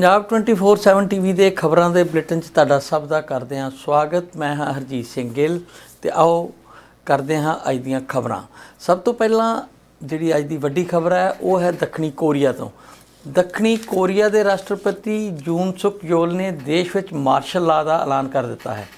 Punjab 24/7 TV ਦੇ ਖਬਰਾਂ ਦੇ ਬੁਲੇਟਿਨ 'ਚ ਤੁਹਾਡਾ ਸਭ ਦਾ ਕਰਦੇ ਹਾਂ ਸਵਾਗਤ। ਮੈਂ ਹਾਂ ਹਰਜੀਤ ਸਿੰਘ ਗਿੱਲ ਤੇ ਆਓ ਕਰਦੇ ਹਾਂ ਅੱਜ ਦੀਆਂ ਖਬਰਾਂ। ਸਭ ਤੋਂ ਪਹਿਲਾਂ ਜਿਹੜੀ ਅੱਜ ਦੀ ਵੱਡੀ ਖਬਰ ਹੈ, ਉਹ ਹੈ ਦੱਖਣੀ ਕੋਰੀਆ ਤੋਂ। ਦੱਖਣੀ ਕੋਰੀਆ ਦੇ ਰਾਸ਼ਟਰਪਤੀ ਜੂਨ ਸੁਕ ਯੋਲ ਨੇ ਦੇਸ਼ ਵਿੱਚ ਮਾਰਸ਼ਲ ਲਾ ਦਾ ਐਲਾਨ ਕਰ ਦਿੱਤਾ ਹੈ।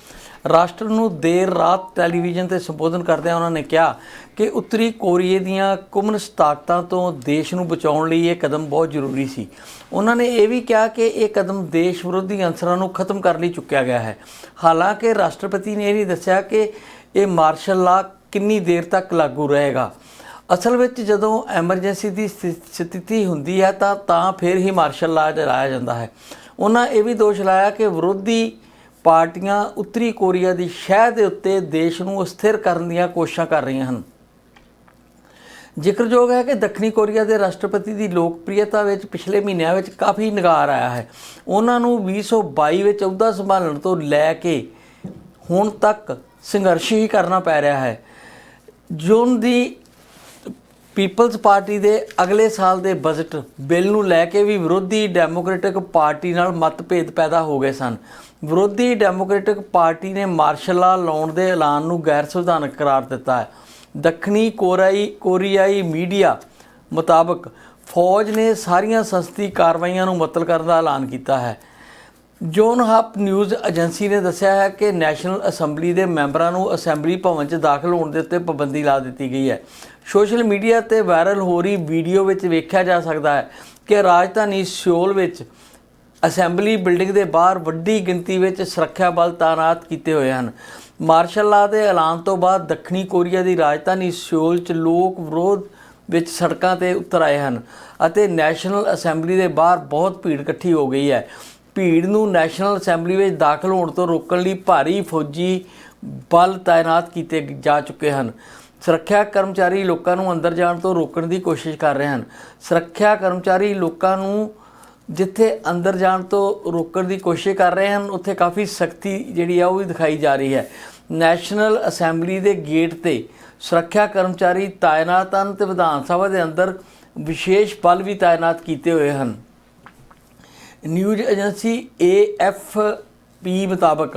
ਰਾਸ਼ਟਰ ਨੂੰ ਦੇਰ ਰਾਤ ਟੈਲੀਵਿਜ਼ਨ ਤੇ ਸੰਬੋਧਨ ਕਰਦਿਆਂ ਉਹਨਾਂ ਨੇ ਕਿਹਾ ਕਿ ਉੱਤਰੀ ਕੋਰੀਏ ਦੀਆਂ ਕਮਿਊਨਿਸਟ ਤਾਕਤਾਂ ਤੋਂ ਦੇਸ਼ ਨੂੰ ਬਚਾਉਣ ਲਈ ਇਹ ਕਦਮ ਬਹੁਤ ਜ਼ਰੂਰੀ ਸੀ। ਉਹਨਾਂ ਨੇ ਇਹ ਵੀ ਕਿਹਾ ਕਿ ਇਹ ਕਦਮ ਦੇਸ਼ ਵਿਰੋਧੀ ਅੰਸਰਾਂ ਨੂੰ ਖਤਮ ਕਰਨ ਲਈ ਚੁੱਕਿਆ ਗਿਆ ਹੈ। ਹਾਲਾਂਕਿ ਰਾਸ਼ਟਰਪਤੀ ਨੇ ਇਹ ਨਹੀਂ ਦੱਸਿਆ ਕਿ ਇਹ ਮਾਰਸ਼ਲ ਲਾ ਕਿੰਨੀ ਦੇਰ ਤੱਕ ਲਾਗੂ ਰਹੇਗਾ। ਅਸਲ ਵਿੱਚ ਜਦੋਂ ਐਮਰਜੈਂਸੀ ਦੀ ਸਥਿਤੀ ਹੁੰਦੀ ਹੈ ਤਾਂ ਤਾਂ ਫਿਰ ਹੀ ਮਾਰਸ਼ਲ ਲਾ ਚਲਾਇਆ ਜਾਂਦਾ ਹੈ। ਉਹਨਾਂ ਇਹ ਵੀ ਦੋਸ਼ ਲਾਇਆ ਕਿ ਵਿਰੋਧੀ ਪਾਰਟੀਆਂ ਉੱਤਰੀ ਕੋਰੀਆ ਦੀ ਸ਼ਹਿ ਦੇ ਉੱਤੇ ਦੇਸ਼ ਨੂੰ ਅਸਥਿਰ ਕਰਨ ਦੀਆਂ ਕੋਸ਼ਿਸ਼ਾਂ ਕਰ ਰਹੀਆਂ ਹਨ। ਜ਼ਿਕਰਯੋਗ ਹੈ ਕਿ ਦੱਖਣੀ ਕੋਰੀਆ ਦੇ ਰਾਸ਼ਟਰਪਤੀ ਦੀ ਲੋਕਪ੍ਰਿਯਤਾ ਵਿੱਚ ਪਿਛਲੇ ਮਹੀਨਿਆਂ ਵਿੱਚ ਕਾਫੀ ਨਿਗਾਰ ਆਇਆ ਹੈ। ਉਹਨਾਂ ਨੂੰ 2022 ਵਿੱਚ ਅਹੁਦਾ ਸੰਭਾਲਣ ਤੋਂ ਲੈ ਕੇ ਹੁਣ ਤੱਕ ਸੰਘਰਸ਼ ਹੀ ਕਰਨਾ ਪੈ ਰਿਹਾ ਹੈ। ਜੂਨ ਦੀ ਪੀਪਲਜ਼ ਪਾਰਟੀ ਦੇ ਅਗਲੇ ਸਾਲ ਦੇ ਬਜਟ ਬਿੱਲ ਨੂੰ ਲੈ ਕੇ ਵੀ ਵਿਰੋਧੀ ਡੈਮੋਕ੍ਰੈਟਿਕ ਪਾਰਟੀ ਨਾਲ ਮਤਭੇਦ ਪੈਦਾ ਹੋ ਗਏ ਸਨ। ਵਿਰੋਧੀ ਡੈਮੋਕ੍ਰੈਟਿਕ ਪਾਰਟੀ ਨੇ ਮਾਰਸ਼ਲ ਲਾ ਲਾਉਣ ਦੇ ਐਲਾਨ ਨੂੰ ਗੈਰ ਸੰਵਿਧਾਨਕ ਕਰਾਰ ਦਿੱਤਾ ਹੈ। ਦੱਖਣੀ ਕੋਰੀਆਈ ਕੋਰੀਆਈ ਮੀਡੀਆ ਮੁਤਾਬਕ ਫੌਜ ਨੇ ਸਾਰੀਆਂ ਸੰਸਦੀ ਕਾਰਵਾਈਆਂ ਨੂੰ ਮੁਅੱਤਲ ਕਰਨ ਦਾ ਐਲਾਨ ਕੀਤਾ ਹੈ। ਜੋਨ ਹੱਪ ਨਿਊਜ਼ ਏਜੰਸੀ ਨੇ ਦੱਸਿਆ ਹੈ ਕਿ ਨੈਸ਼ਨਲ ਅਸੈਂਬਲੀ ਦੇ ਮੈਂਬਰਾਂ ਨੂੰ ਅਸੈਂਬਲੀ ਭਵਨ 'ਚ ਦਾਖਲ ਹੋਣ ਦੇ ਉੱਤੇ ਪਾਬੰਦੀ ਲਾ ਦਿੱਤੀ ਗਈ ਹੈ। ਸੋਸ਼ਲ ਮੀਡੀਆ ਤੇ ਵਾਇਰਲ ਹੋ ਰਹੀ ਵੀਡੀਓ ਵਿੱਚ ਵੇਖਿਆ ਜਾ ਸਕਦਾ ਹੈ ਕਿ ਰਾਜਧਾਨੀ ਸਿਓਲ ਵਿੱਚ ਅਸੈਂਬਲੀ ਬਿਲਡਿੰਗ ਦੇ ਬਾਹਰ ਵੱਡੀ ਗਿਣਤੀ ਵਿੱਚ ਸੁਰੱਖਿਆ ਬਲ ਤਾਇਨਾਤ ਕੀਤੇ ਹੋਏ ਹਨ। ਮਾਰਸ਼ਲ ਲਾ ਦੇ ਐਲਾਨ ਤੋਂ ਬਾਅਦ ਦੱਖਣੀ ਕੋਰੀਆ ਦੀ ਰਾਜਧਾਨੀ ਸਿਓਲ 'ਚ ਲੋਕ ਵਿਰੋਧ ਵਿੱਚ ਸੜਕਾਂ ਤੇ ਉਤਰ ਆਏ ਹਨ ਅਤੇ ਨੈਸ਼ਨਲ ਅਸੈਂਬਲੀ ਦੇ ਬਾਹਰ ਬਹੁਤ ਭੀੜ ਇਕੱਠੀ ਹੋ ਗਈ ਹੈ। ਭੀੜ ਨੂੰ ਨੈਸ਼ਨਲ ਅਸੈਂਬਲੀ ਵਿੱਚ ਦਾਖਲ ਹੋਣ ਤੋਂ ਰੋਕਣ ਲਈ ਭਾਰੀ ਫੌਜੀ ਬਲ ਤਾਇਨਾਤ ਕੀਤੇ ਜਾ ਚੁੱਕੇ ਹਨ। ਸੁਰੱਖਿਆ ਕਰਮਚਾਰੀ ਲੋਕਾਂ ਨੂੰ ਅੰਦਰ ਜਾਣ ਤੋਂ ਰੋਕਣ ਦੀ ਕੋਸ਼ਿਸ਼ ਕਰ ਰਹੇ ਹਨ। ਸੁਰੱਖਿਆ ਕਰਮਚਾਰੀ ਲੋਕਾਂ ਨੂੰ ਜਿੱਥੇ ਅੰਦਰ ਜਾਣ ਤੋਂ ਰੋਕਣ ਦੀ ਕੋਸ਼ਿਸ਼ ਕਰ ਰਹੇ ਹਨ, ਉੱਥੇ ਕਾਫੀ ਸਖਤੀ ਜਿਹੜੀ ਆ ਉਹ ਵੀ ਦਿਖਾਈ ਜਾ ਰਹੀ ਹੈ। ਨੈਸ਼ਨਲ ਅਸੈਂਬਲੀ ਦੇ ਗੇਟ ਤੇ ਸੁਰੱਖਿਆ ਕਰਮਚਾਰੀ ਤਾਇਨਾਤ ਹਨ ਤੇ ਵਿਧਾਨ ਸਭਾ ਦੇ ਅੰਦਰ ਵਿਸ਼ੇਸ਼ ਬਲ ਵੀ ਤਾਇਨਾਤ ਕੀਤੇ ਹੋਏ ਹਨ। ਨਿਊਜ਼ ਏਜੰਸੀ AFP ਮੁਤਾਬਕ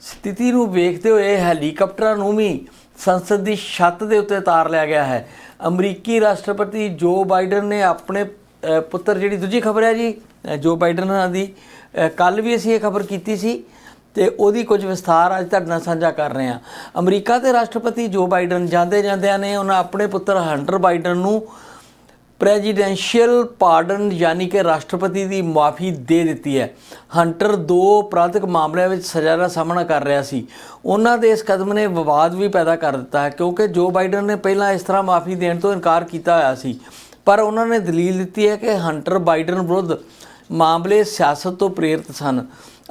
ਸਥਿਤੀ ਨੂੰ ਵੇਖਦੇ ਹੋਏ ਹੈਲੀਕਾਪਟਰਾਂ ਨੂੰ ਵੀ ਸੰਸਦ ਦੀ ਛੱਤ ਦੇ ਉੱਤੇ ਉਤਾਰ ਲਿਆ ਗਿਆ ਹੈ। ਅਮਰੀਕੀ ਰਾਸ਼ਟਰਪਤੀ ਜੋ ਬਾਈਡਨ ਨੇ ਆਪਣੇ ਪੁੱਤਰ ਜਿਹੜੀ ਦੂਜੀ ਖਬਰ ਹੈ ਜੀ ਜੋ ਬਾਈਡਨ ਦੀ। ਕੱਲ ਵੀ ਅਸੀਂ ਇਹ ਖਬਰ ਕੀਤੀ ਸੀ ਤੇ ਉਹਦੀ ਕੁਝ ਵਿਸਥਾਰ ਅੱਜ ਤੁਹਾਡੇ ਨਾਲ ਸਾਂਝਾ ਕਰ ਰਹੇ ਹਾਂ। ਅਮਰੀਕਾ ਦੇ ਰਾਸ਼ਟਰਪਤੀ ਜੋ ਬਾਈਡਨ ਜਾਂਦੇ ਜਾਂਦਿਆਂ ਨੇ ਉਹਨਾਂ ਆਪਣੇ ਪੁੱਤਰ ਹੰਟਰ ਬਾਈਡਨ ਨੂੰ ਪ੍ਰੈਜ਼ੀਡੈਂਸ਼ੀਅਲ ਪਾਰਡਨ ਯਾਨੀ ਕਿ ਰਾਸ਼ਟਰਪਤੀ ਦੀ ਮਾਫੀ ਦੇ ਦਿੱਤੀ ਹੈ। ਹੰਟਰ ਦੋ ਅਪਰਾਧਿਕ ਮਾਮਲਿਆਂ ਵਿੱਚ ਸਜ਼ਾ ਦਾ ਸਾਹਮਣਾ ਕਰ ਰਿਹਾ ਸੀ। ਉਹਨਾਂ ਦੇ ਇਸ ਕਦਮ ਨੇ ਵਿਵਾਦ ਵੀ ਪੈਦਾ ਕਰ ਦਿੱਤਾ ਹੈ, ਕਿਉਂਕਿ ਜੋ ਬਾਈਡਨ ਨੇ ਪਹਿਲਾਂ ਇਸ ਤਰ੍ਹਾਂ ਮਾਫੀ ਦੇਣ ਤੋਂ ਇਨਕਾਰ ਕੀਤਾ ਹੋਇਆ ਸੀ। ਪਰ ਉਹਨਾਂ ਨੇ ਦਲੀਲ ਦਿੱਤੀ ਹੈ ਕਿ ਹੰਟਰ ਬਾਈਡਨ ਵਿਰੁੱਧ ਮਾਮਲੇ ਸਿਆਸਤ ਤੋਂ ਪ੍ਰੇਰਿਤ ਸਨ।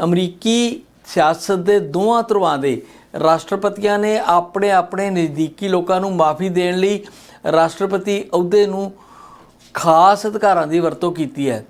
ਅਮਰੀਕੀ ਸਿਆਸਤ ਦੇ ਦੋਵਾਂ ਧਰੁਆਂ ਦੇ ਰਾਸ਼ਟਰਪਤੀਆਂ ਨੇ ਆਪਣੇ ਆਪਣੇ ਨਜ਼ਦੀਕੀ ਲੋਕਾਂ ਨੂੰ ਮਾਫੀ ਦੇਣ ਲਈ ਰਾਸ਼ਟਰਪਤੀ ਅਹੁਦੇ ਨੂੰ ਖਾਸ ਅਧਿਕਾਰਾਂ ਦੀ ਵਰਤੋਂ ਕੀਤੀ ਹੈ।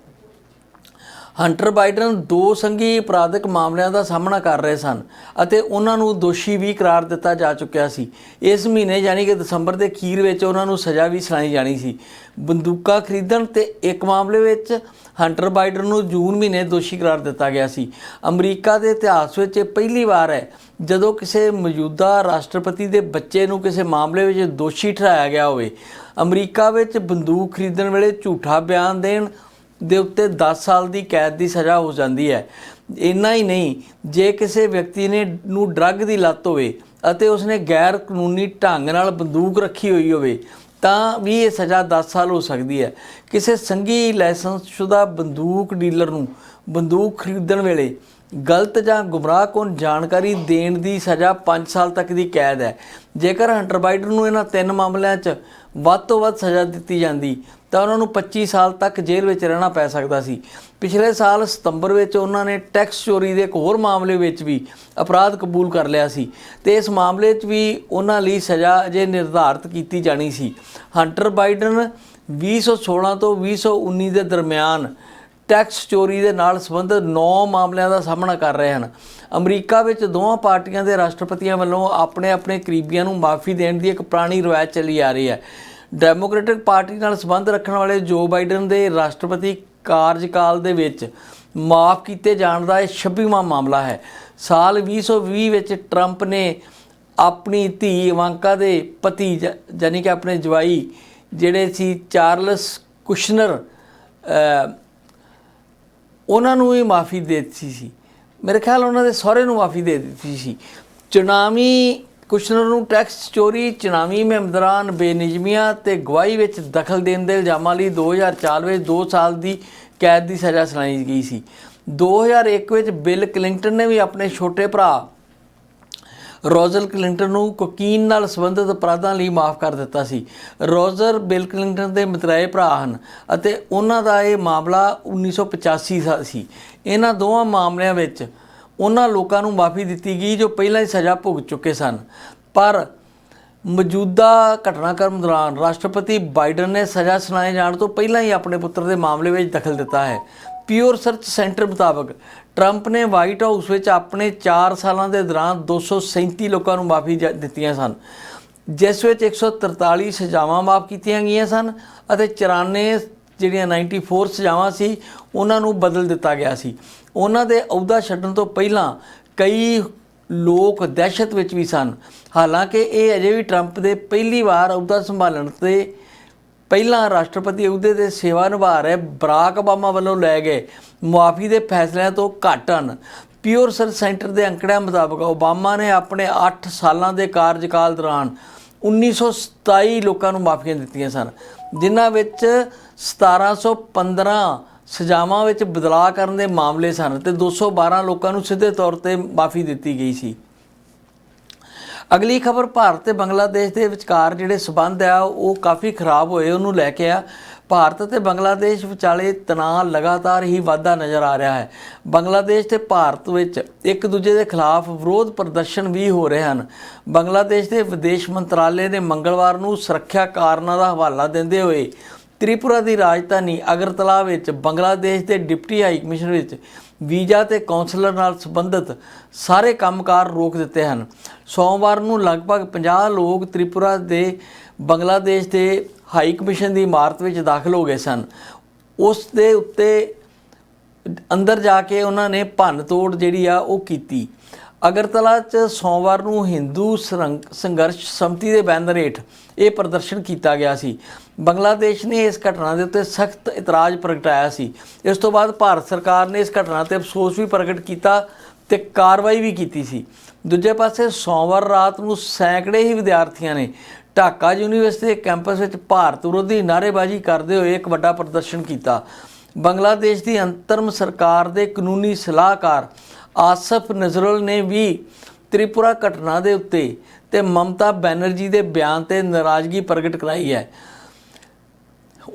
ਹੰਟਰ ਬਾਈਡਨ ਦੋ ਸੰਘੀ ਅਪਰਾਧਿਕ ਮਾਮਲਿਆਂ ਦਾ ਸਾਹਮਣਾ ਕਰ ਰਹੇ ਸਨ ਅਤੇ ਉਹਨਾਂ ਨੂੰ ਦੋਸ਼ੀ ਵੀ ਕਰਾਰ ਦਿੱਤਾ ਜਾ ਚੁੱਕਿਆ ਸੀ। ਇਸ ਮਹੀਨੇ ਯਾਨੀ ਕਿ ਦਸੰਬਰ ਦੇ ਅਖੀਰ ਵਿੱਚ ਉਹਨਾਂ ਨੂੰ ਸਜ਼ਾ ਵੀ ਸੁਣਾਈ ਜਾਣੀ ਸੀ। ਬੰਦੂਕਾਂ ਖਰੀਦਣ ਤੇ ਇੱਕ ਮਾਮਲੇ ਵਿੱਚ ਹੰਟਰ ਬਾਈਡਨ ਨੂੰ ਜੂਨ ਮਹੀਨੇ ਦੋਸ਼ੀ ਕਰਾਰ ਦਿੱਤਾ ਗਿਆ ਸੀ। ਅਮਰੀਕਾ ਦੇ ਇਤਿਹਾਸ ਵਿੱਚ ਇਹ ਪਹਿਲੀ ਵਾਰ ਹੈ ਜਦੋਂ ਕਿਸੇ ਮੌਜੂਦਾ ਰਾਸ਼ਟਰਪਤੀ ਦੇ ਬੱਚੇ ਨੂੰ ਕਿਸੇ ਮਾਮਲੇ ਵਿੱਚ ਦੋਸ਼ੀ ਠਹਿਰਾਇਆ ਗਿਆ ਹੋਵੇ। ਅਮਰੀਕਾ ਵਿੱਚ ਬੰਦੂਕ ਖਰੀਦਣ ਵੇਲੇ ਝੂਠਾ ਬਿਆਨ ਦੇਣ ਦੇ ਉੱਤੇ 10 ਸਾਲ ਦੀ ਕੈਦ ਦੀ ਸਜ਼ਾ ਹੋ ਜਾਂਦੀ ਹੈ। ਇੰਨਾ ਹੀ ਨਹੀਂ, ਜੇ ਕਿਸੇ ਵਿਅਕਤੀ ਨੇ ਨੂੰ ਡਰੱਗ ਦੀ ਲਤ ਹੋਵੇ ਅਤੇ ਉਸਨੇ ਗੈਰ ਕਾਨੂੰਨੀ ਢੰਗ ਨਾਲ ਬੰਦੂਕ ਰੱਖੀ ਹੋਈ ਹੋਵੇ, ਤਾਂ ਵੀ ਇਹ ਸਜ਼ਾ 10 ਸਾਲ ਹੋ ਸਕਦੀ ਹੈ। ਕਿਸੇ ਸੰਗੀ ਲਾਇਸੈਂਸਸ਼ੁਦਾ ਬੰਦੂਕ ਡੀਲਰ ਨੂੰ ਬੰਦੂਕ ਖਰੀਦਣ ਵੇਲੇ ਗਲਤ ਜਾਂ ਗੁੰਮਰਾਹਕੁਨ ਜਾਣਕਾਰੀ ਦੇਣ ਦੀ ਸਜ਼ਾ 5 ਸਾਲ ਤੱਕ ਦੀ ਕੈਦ ਹੈ। ਜੇਕਰ ਹੰਟਰ ਬਾਈਡਨ ਨੂੰ ਇਹਨਾਂ ਤਿੰਨ ਮਾਮਲਿਆਂ 'ਚ ਵੱਧ ਤੋਂ ਵੱਧ ਸਜ਼ਾ ਦਿੱਤੀ ਜਾਂਦੀ ਤਾਂ ਉਹਨਾਂ ਨੂੰ 25 ਸਾਲ ਤੱਕ ਜੇਲ੍ਹ ਵਿੱਚ ਰਹਿਣਾ ਪੈ ਸਕਦਾ ਸੀ। ਪਿਛਲੇ ਸਾਲ ਸਤੰਬਰ ਵਿੱਚ ਉਹਨਾਂ ਨੇ ਟੈਕਸ ਚੋਰੀ ਦੇ ਇੱਕ ਹੋਰ ਮਾਮਲੇ ਵਿੱਚ ਵੀ ਅਪਰਾਧ ਕਬੂਲ ਕਰ ਲਿਆ ਸੀ ਤੇ ਇਸ ਮਾਮਲੇ 'ਚ ਵੀ ਉਹਨਾਂ ਲਈ ਸਜ਼ਾ ਅਜੇ ਨਿਰਧਾਰਤ ਕੀਤੀ ਜਾਣੀ ਸੀ। ਹੰਟਰ ਬਾਈਡਨ 2016 ਤੋਂ 2019 ਦੇ ਦਰਮਿਆਨ ਟੈਕਸ ਚੋਰੀ ਦੇ ਨਾਲ ਸੰਬੰਧਿਤ 9 ਮਾਮਲਿਆਂ ਦਾ ਸਾਹਮਣਾ ਕਰ ਰਹੇ ਹਨ। ਅਮਰੀਕਾ ਵਿੱਚ ਦੋਵਾਂ ਪਾਰਟੀਆਂ ਦੇ ਰਾਸ਼ਟਰਪਤੀਆਂ ਵੱਲੋਂ ਆਪਣੇ ਆਪਣੇ ਕਰੀਬੀਆਂ ਨੂੰ ਮਾਫੀ ਦੇਣ ਦੀ ਇੱਕ ਪੁਰਾਣੀ ਰਵਾਇਤ ਚੱਲੀ ਆ ਰਹੀ ਹੈ। ਡੈਮੋਕ੍ਰੈਟਿਕ ਪਾਰਟੀ ਨਾਲ ਸੰਬੰਧ ਰੱਖਣ ਵਾਲੇ ਜੋ ਬਾਈਡਨ ਦੇ ਰਾਸ਼ਟਰਪਤੀ ਕਾਰਜਕਾਲ ਦੇ ਵਿੱਚ ਮਾਫ ਕੀਤੇ ਜਾਣ ਦਾ ਇਹ 26ਵਾਂ ਮਾਮਲਾ ਹੈ। ਸਾਲ 2020 ਵਿੱਚ ਟਰੰਪ ਨੇ ਆਪਣੀ ਧੀ ਇਵਾਂਕਾ ਦੇ ਪਤੀ ਜ- ਜਾਣੀ ਕਿ ਆਪਣੇ ਜਵਾਈ ਜਿਹੜੇ ਸੀ ਚਾਰਲਸ ਕੁਸ਼ਨਰ ਉਹਨਾਂ ਨੂੰ ਵੀ ਮਾਫੀ ਦੇ ਦਿੱਤੀ ਸੀ। ਮੇਰੇ ਖਿਆਲ ਉਹਨਾਂ ਦੇ ਸਹੁਰੇ ਨੂੰ ਮਾਫੀ ਦੇ ਦਿੱਤੀ ਸੀ। ਚੁਣਾਵੀ ਕੁਸ਼ਨਰ ਨੂੰ ਟੈਕਸ ਚੋਰੀ, ਚੁਣਾਵੀ ਮਹਿਮਦਰਾਨ ਬੇਨਿਜਮੀਆਂ ਤੇ ਗਵਾਹੀ ਵਿੱਚ ਦਖਲ ਦੇਣ ਦੇ ਇਲਜ਼ਾਮਾਂ ਲਈ 2004 ਵਿੱਚ 2 ਸਾਲ ਦੀ ਕੈਦ ਦੀ ਸਜ਼ਾ ਸੁਣਾਈ ਗਈ ਸੀ। 2001 ਵਿੱਚ ਬਿਲ ਕਲਿੰਟਨ ਨੇ ਵੀ ਆਪਣੇ ਛੋਟੇ ਭਰਾ ਰੋਜ਼ਰ ਕਲਿੰਟਨ ਨੂੰ ਕੋਕੀਨ ਨਾਲ ਸੰਬੰਧਿਤ ਅਪਰਾਧਾਂ ਲਈ ਮਾਫ ਕਰ ਦਿੱਤਾ ਸੀ। ਰੋਜ਼ਰ ਬਿਲ ਕਲਿੰਟਨ ਦੇ ਮਿਤਰਾਏ ਭਰਾ ਹਨ ਅਤੇ ਉਹਨਾਂ ਦਾ ਇਹ ਮਾਮਲਾ 1985 ਦਾ ਸੀ। ਇਹਨਾਂ ਦੋਵਾਂ ਮਾਮਲਿਆਂ ਵਿੱਚ ਉਹਨਾਂ ਲੋਕਾਂ ਨੂੰ ਮਾਫੀ ਦਿੱਤੀ ਗਈ ਜੋ ਪਹਿਲਾਂ ਹੀ ਸਜ਼ਾ ਭੁਗਤ ਚੁੱਕੇ ਸਨ। ਪਰ ਮੌਜੂਦਾ ਘਟਨਾਕ੍ਰਮ ਦੌਰਾਨ ਰਾਸ਼ਟਰਪਤੀ ਬਾਈਡਨ ਨੇ ਸਜ਼ਾ ਸੁਣਾਏ ਜਾਣ ਤੋਂ ਪਹਿਲਾਂ ਹੀ ਆਪਣੇ ਪੁੱਤਰ ਦੇ ਮਾਮਲੇ ਵਿੱਚ ਦਖਲ ਦਿੱਤਾ ਹੈ। ਪਿਓਰ ਸਰਚ ਸੈਂਟਰ ਮੁਤਾਬਕ ਟਰੰਪ ਨੇ ਵਾਈਟ ਹਾਊਸ ਵਿੱਚ ਆਪਣੇ 4 ਸਾਲਾਂ ਦੇ ਦੌਰਾਨ 237 ਲੋਕਾਂ ਨੂੰ ਮਾਫੀ ਜ- ਦਿੱਤੀਆਂ ਸਨ। ਜਿਸ ਵਿੱਚ 143 ਸਜ਼ਾਵਾਂ ਮਾਫ ਕੀਤੀਆਂ ਗਈਆਂ ਸਨ ਅਤੇ 94 ਜਿਹੜੀਆਂ 94 ਸਜ਼ਾਵਾਂ ਸੀ, ਉਹਨਾਂ ਨੂੰ ਬਦਲ ਦਿੱਤਾ ਗਿਆ ਸੀ। ਉਹਨਾਂ ਦੇ ਅਹੁਦਾ ਛੱਡਣ ਤੋਂ ਪਹਿਲਾਂ ਕਈ ਲੋਕ ਦਹਿਸ਼ਤ ਵਿੱਚ ਵੀ ਸਨ। ਹਾਲਾਂਕਿ ਇਹ ਅਜੇ ਵੀ ਟਰੰਪ ਦੇ ਪਹਿਲੀ ਵਾਰ ਅਹੁਦਾ ਸੰਭਾਲਣ ਤੇ ਪਹਿਲਾਂ ਰਾਸ਼ਟਰਪਤੀ ਅਹੁਦੇ ਤੇ ਸੇਵਾ ਨਿਭਾ ਰਹੇ ਬਰਾਕ ਓਬਾਮਾ ਵੱਲੋਂ ਲੈ ਗਏ। ਮੁਆਫੀ ਦੇ ਫੈਸਲਿਆਂ ਤੋਂ ਘੱਟ ਹਨ। ਪਿਓਰ ਸਰਚ ਸੈਂਟਰ ਦੇ ਅੰਕੜਿਆਂ ਮੁਤਾਬਕ ਓਬਾਮਾ ਨੇ ਆਪਣੇ 8 ਸਾਲਾਂ ਦੇ ਕਾਰਜਕਾਲ ਦੌਰਾਨ 1927 ਲੋਕਾਂ ਨੂੰ ਮਾਫੀਆਂ ਦਿੱਤੀਆਂ ਸਨ, ਜਿਨ੍ਹਾਂ ਵਿੱਚ 1715 ਸਜ਼ਾਵਾਂ ਵਿੱਚ ਬਦਲਾਅ ਕਰਨ ਦੇ ਮਾਮਲੇ ਸਨ ਤੇ 212 ਲੋਕਾਂ ਨੂੰ ਸਿੱਧੇ ਤੌਰ ਤੇ ਮਾਫੀ ਦਿੱਤੀ ਗਈ ਸੀ। ਅਗਲੀ ਖਬਰ ਭਾਰਤ ਤੇ ਬੰਗਲਾਦੇਸ਼ ਦੇ ਵਿਚਕਾਰ ਜਿਹੜੇ ਸਬੰਧ ਆ, ਉਹ ਕਾਫੀ ਖਰਾਬ ਹੋਏ, ਉਹਨੂੰ ਲੈ ਕੇ ਆ। ਭਾਰਤ ਤੇ ਬੰਗਲਾਦੇਸ਼ ਵਿਚਾਲੇ ਤਣਾਅ ਲਗਾਤਾਰ ਹੀ ਵਾਧਾ ਨਜ਼ਰ ਆ ਰਿਹਾ ਹੈ। ਬੰਗਲਾਦੇਸ਼ ਤੇ ਭਾਰਤ ਵਿੱਚ ਇੱਕ ਦੂਜੇ ਦੇ ਖਿਲਾਫ ਵਿਰੋਧ ਪ੍ਰਦਰਸ਼ਨ ਵੀ ਹੋ ਰਹੇ ਹਨ। ਬੰਗਲਾਦੇਸ਼ ਦੇ ਵਿਦੇਸ਼ ਮੰਤਰਾਲੇ ਨੇ ਮੰਗਲਵਾਰ ਨੂੰ ਸੁਰੱਖਿਆ ਕਾਰਨਾਂ ਦਾ ਹਵਾਲਾ ਦਿੰਦੇ ਹੋਏ ਤ੍ਰਿਪੁਰਾ ਦੀ ਰਾਜਧਾਨੀ ਅਗਰਤਲਾ ਵਿੱਚ ਬੰਗਲਾਦੇਸ਼ ਦੇ ਡਿਪਟੀ ਹਾਈ ਕਮਿਸ਼ਨਰ ਵਿੱਚ ਵੀਜ਼ਾ ਤੇ ਕਾਉਂਸਲਰ ਨਾਲ ਸੰਬੰਧਿਤ ਸਾਰੇ ਕੰਮਕਾਰ ਰੋਕ ਦਿੱਤੇ ਹਨ। ਸੋਮਵਾਰ ਨੂੰ ਲਗਭਗ 50 ਲੋਕ ਤ੍ਰਿਪੁਰਾ ਦੇ ਬੰਗਲਾਦੇਸ਼ ਦੇ ਹਾਈ ਕਮਿਸ਼ਨ ਦੀ ਇਮਾਰਤ ਵਿੱਚ ਦਾਖਲ ਹੋ ਗਏ ਸਨ। ਉਸ ਦੇ ਉੱਤੇ ਅੰਦਰ ਜਾ ਕੇ ਉਹਨਾਂ ਨੇ ਭੰਨ ਤੋੜ ਜਿਹੜੀ ਆ ਉਹ ਕੀਤੀ। ਅਗਰਤਲਾ 'ਚ ਸੋਮਵਾਰ ਨੂੰ ਹਿੰਦੂ ਸਰੰਗ- ਸੰਘਰਸ਼ ਸਮਤੀ ਦੇ ਬੈਨਰ ਹੇਠ ਇਹ ਪ੍ਰਦਰਸ਼ਨ ਕੀਤਾ ਗਿਆ ਸੀ। ਬੰਗਲਾਦੇਸ਼ ਨੇ ਇਸ ਘਟਨਾ ਦੇ ਉੱਤੇ ਸਖਤ ਇਤਰਾਜ਼ ਪ੍ਰਗਟਾਇਆ ਸੀ। ਇਸ ਤੋਂ ਬਾਅਦ ਭਾਰਤ ਸਰਕਾਰ ਨੇ ਇਸ ਘਟਨਾ ਤੇ ਅਫਸੋਸ ਵੀ ਪ੍ਰਗਟ ਕੀਤਾ ਤੇ ਕਾਰਵਾਈ ਵੀ ਕੀਤੀ ਸੀ। ਦੂਜੇ ਪਾਸੇ ਸੋਮਵਾਰ ਰਾਤ ਨੂੰ ਸੈਂਕੜੇ ਹੀ ਵਿਦਿਆਰਥੀਆਂ ਨੇ ਢਾਕਾ ਯੂਨੀਵਰਸਿਟੀ ਦੇ ਕੈਂਪਸ ਵਿੱਚ ਭਾਰਤ ਵਿਰੋਧੀ ਨਾਅਰੇਬਾਜ਼ੀ ਕਰਦੇ ਹੋਏ ਇੱਕ ਵੱਡਾ ਪ੍ਰਦਰਸ਼ਨ ਕੀਤਾ। ਬੰਗਲਾਦੇਸ਼ ਦੀ ਅੰਤਰਮ ਸਰਕਾਰ ਦੇ ਕਾਨੂੰਨੀ ਸਲਾਹਕਾਰ ਆਸਫ ਨਜ਼ਰੁਲ ਨੇ ਵੀ ਤ੍ਰਿਪੁਰਾ ਘਟਨਾ ਦੇ ਉੱਤੇ ਤੇ ਮਮਤਾ ਬੈਨਰਜੀ ਦੇ ਬਿਆਨ ਤੇ ਨਾਰਾਜ਼ਗੀ ਪ੍ਰਗਟ ਕਰਾਈ ਹੈ।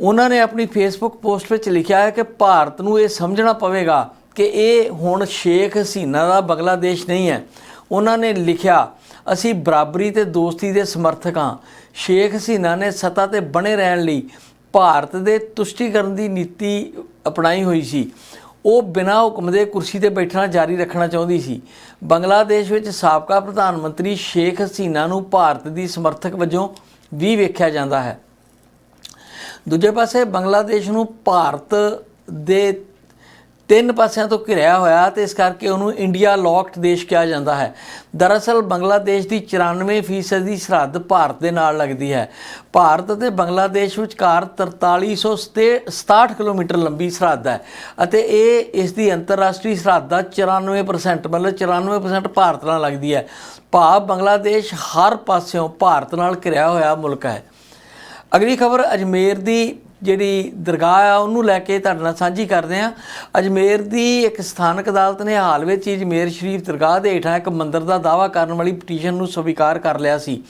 ਉਹਨਾਂ ਨੇ ਆਪਣੀ ਫੇਸਬੁੱਕ ਪੋਸਟ ਵਿੱਚ ਲਿਖਿਆ ਹੈ ਕਿ ਭਾਰਤ ਨੂੰ ਇਹ ਸਮਝਣਾ ਪਵੇਗਾ ਕਿ ਇਹ ਹੁਣ ਸ਼ੇਖ ਹਸੀਨਾ ਦਾ ਬੰਗਲਾਦੇਸ਼ ਨਹੀਂ ਹੈ। ਉਹਨਾਂ ਨੇ ਲਿਖਿਆ, ਅਸੀਂ ਬਰਾਬਰੀ ਤੇ ਦੋਸਤੀ ਦੇ ਸਮਰਥਕ ਹਾਂ। ਸ਼ੇਖ ਹਸੀਨਾ ਨੇ ਸੱਤਾ ਤੇ ਬਣੇ ਰਹਿਣ ਲਈ ਭਾਰਤ ਦੇ ਤੁਸ਼ਟੀਕਰਨ ਦੀ ਨੀਤੀ ਅਪਣਾਈ ਹੋਈ ਸੀ। ਉਹ ਬਿਨਾਂ ਹੁਕਮ ਦੇ ਕੁਰਸੀ ਤੇ ਬੈਠਣਾ ਜਾਰੀ ਰੱਖਣਾ ਚਾਹੁੰਦੀ ਸੀ। ਬੰਗਲਾਦੇਸ਼ ਵਿੱਚ ਸਾਬਕਾ ਪ੍ਰਧਾਨ ਮੰਤਰੀ ਸ਼ੇਖ ਹਸੀਨਾ ਨੂੰ ਭਾਰਤ ਦੀ ਸਮਰਥਕ ਵਜੋਂ ਵੀ ਵੇਖਿਆ ਜਾਂਦਾ ਹੈ। ਦੂਜੇ ਪਾਸੇ ਬੰਗਲਾਦੇਸ਼ ਨੂੰ ਭਾਰਤ ਦੇ ਤਿੰਨ ਪਾਸਿਆਂ ਤੋਂ ਘਿਰਿਆ ਹੋਇਆ ਤੇ ਇਸ ਕਰਕੇ ਉਹਨੂੰ ਇੰਡੀਆ ਲੌਕਡ ਦੇਸ਼ ਕਿਹਾ ਜਾਂਦਾ ਹੈ। ਦਰਅਸਲ ਬੰਗਲਾਦੇਸ਼ ਦੀ 94% ਦੀ ਸਰਹੱਦ ਭਾਰਤ ਦੇ ਨਾਲ ਲੱਗਦੀ ਹੈ। ਭਾਰਤ ਅਤੇ ਬੰਗਲਾਦੇਸ਼ ਵਿਚਕਾਰ 4367 ਕਿਲੋਮੀਟਰ ਲੰਬੀ ਸਰਹੱਦ ਹੈ ਅਤੇ ਇਹ ਇਸ ਦੀ ਅੰਤਰਰਾਸ਼ਟਰੀ ਸਰਹੱਦ ਦਾ 94% ਮਤਲਬ 94% ਭਾਰਤ ਨਾਲ ਲੱਗਦੀ ਹੈ। ਭਾਵ ਬੰਗਲਾਦੇਸ਼ ਹਰ ਪਾਸਿਓਂ ਭਾਰਤ ਨਾਲ ਘਿਰਿਆ ਹੋਇਆ ਮੁਲਕ ਹੈ। ਅਗਲੀ ਖਬਰ ਅਜਮੇਰ ਦੀ ਜਿਹੜੀ ਦਰਗਾਹ ਆ, ਉਹਨੂੰ ਲੈ ਕੇ ਤੁਹਾਡੇ ਨਾਲ ਸਾਂਝੀ ਕਰਦੇ ਆ ਅਜਮੇਰ ਦੀ ਇੱਕ ਸਥਾਨਕ ਅਦਾਲਤ ਨੇ ਹਾਲ ਵਿੱਚ ਹੀ ਅਜਮੇਰ ਸ਼ਰੀਫ ਦਰਗਾਹ ਦੇ ਹੇਠਾਂ ਇੱਕ ਮੰਦਿਰ ਦਾ ਦਾਅਵਾ ਕਰਨ ਵਾਲੀ ਪਟੀਸ਼ਨ ਨੂੰ ਸਵੀਕਾਰ ਕਰ ਲਿਆ ਸੀ।